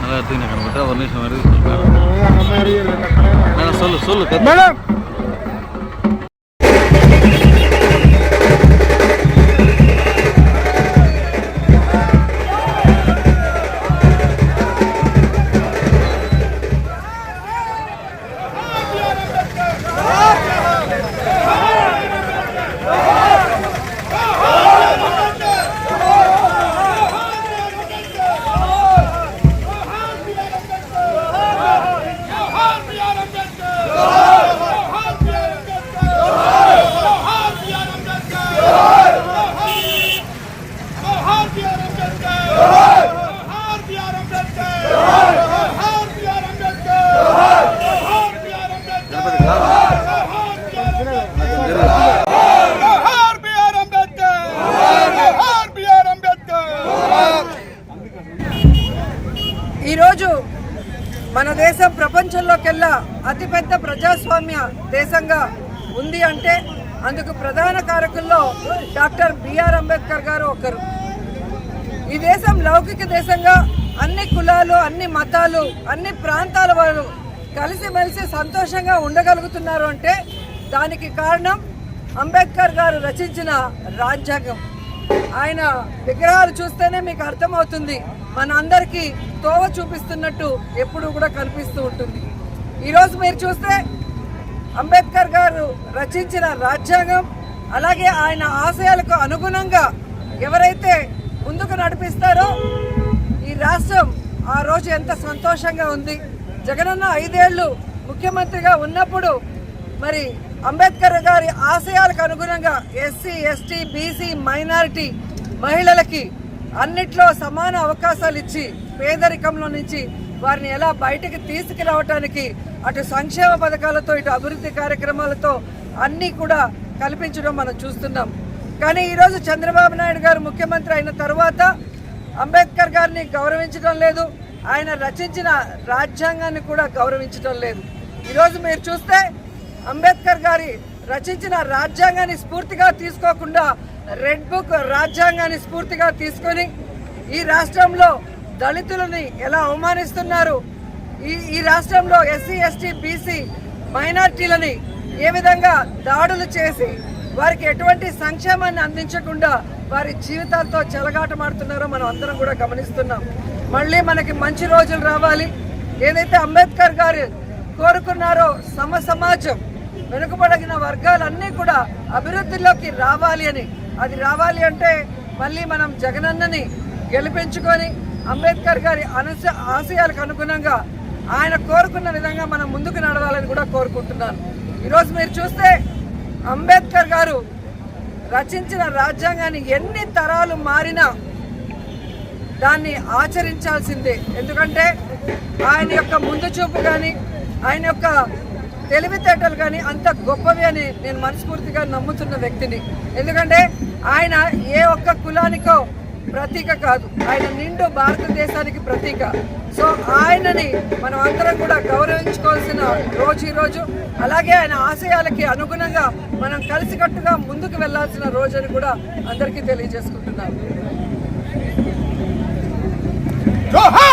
நல்லா எடுத்துக்கிட்டு ஒரு நிமிஷம் சொல்லு சொல்லு மேடம் ఈరోజు మన దేశం ప్రపంచంలోకెల్లా అతిపెద్ద ప్రజాస్వామ్య దేశంగా ఉంది అంటే అందుకు ప్రధాన కారకుల్లో డాక్టర్ బిఆర్ అంబేద్కర్ గారు ఒకరు. ఈ దేశం లౌకిక దేశంగా అన్ని కులాలు అన్ని మతాలు అన్ని ప్రాంతాల వారు కలిసిమెలిసి సంతోషంగా ఉండగలుగుతున్నారు అంటే దానికి కారణం అంబేద్కర్ గారు రచించిన రాజ్యాంగం. ఆయన విగ్రహాలు చూస్తేనే మీకు అర్థమవుతుంది. మన అందరికీ తోవ చూపిస్తున్నట్టు ఎప్పుడూ కూడా కనిపిస్తూ ఉంటుంది. ఈరోజు మీరు చూస్తే అంబేద్కర్ గారు రచించిన రాజ్యాంగం అలాగే ఆయన ఆశయాలకు అనుగుణంగా ఎవరైతే ముందుకు నడిపిస్తారో ఈ రాష్ట్రం ఆ రోజు ఎంత సంతోషంగా ఉంది. జగనన్న ఐదేళ్ళు ముఖ్యమంత్రిగా ఉన్నప్పుడు మరి అంబేద్కర్ గారి ఆశయాలకు అనుగుణంగా ఎస్సీ ఎస్టీ బీసీ మైనారిటీ మహిళలకి అన్నిట్లో సమాన అవకాశాలు ఇచ్చి పేదరికంలో నుంచి వారిని ఎలా బయటకు తీసుకురావటానికి అటు సంక్షేమ పథకాలతో ఇటు అభివృద్ధి కార్యక్రమాలతో అన్నీ కూడా కల్పించడం మనం చూస్తున్నాం. కానీ ఈరోజు చంద్రబాబు నాయుడు గారు ముఖ్యమంత్రి అయిన తర్వాత అంబేద్కర్ గారిని గౌరవించడం లేదు. ఆయన రచించిన రాజ్యాంగాన్ని కూడా గౌరవించడం లేదు. ఈరోజు మీరు చూస్తే అంబేద్కర్ గారి రచించిన రాజ్యాంగాన్ని స్ఫూర్తిగా తీసుకోకుండా రెడ్ బుక్ రాజ్యాంగాన్ని స్ఫూర్తిగా తీసుకొని ఈ రాష్ట్రంలో దళితులని ఎలా అవమానిస్తున్నారు? ఈ ఈ రాష్ట్రంలో ఎస్సీ ఎస్టీ బీసీ మైనార్టీలని ఏ విధంగా దాడులు చేసి వారికి ఎటువంటి సంక్షేమాన్ని అందించకుండా వారి జీవితాలతో చెలగాటమాడుతున్నారో మనం అందరం కూడా గమనిస్తున్నాం. మళ్ళీ మనకి మంచి రోజులు రావాలి. ఏదైతే అంబేద్కర్ గారు కోరుకున్నారో సమ సమాజం వెనుకబడిన వర్గాలన్నీ కూడా అభివృద్ధిలోకి రావాలి అని. అది రావాలి అంటే మళ్ళీ మనం జగనన్నని గెలిపించుకొని అంబేద్కర్ గారి అనస ఆశయాలకు అనుగుణంగా ఆయన కోరుకున్న విధంగా మనం ముందుకు నడవాలని కూడా కోరుకుంటున్నాను. ఈరోజు మీరు చూస్తే అంబేద్కర్ గారు రచించిన రాజ్యాంగాన్ని ఎన్ని తరాలు మారినా దాన్ని ఆచరించాల్సిందే. ఎందుకంటే ఆయన యొక్క ముందు చూపు కానీ ఆయన యొక్క తెలివితేటలు కానీ అంత గొప్పవి అని నేను మనస్ఫూర్తిగా నమ్ముతున్న వ్యక్తిని. ఎందుకంటే ఆయన ఏ ఒక్క కులానికో ప్రతీక కాదు. ఆయన నిండు భారతదేశానికి ప్రతీక. సో ఆయనని మనం అందరం కూడా గౌరవించుకోవాల్సిన రోజు ఈరోజు అలాగే ఆయన ఆశయాలకి అనుగుణంగా మనం కలిసికట్టుగా ముందుకు వెళ్ళాల్సిన రోజు అని కూడా అందరికీ తెలియజేసుకుంటున్నాను. জোহার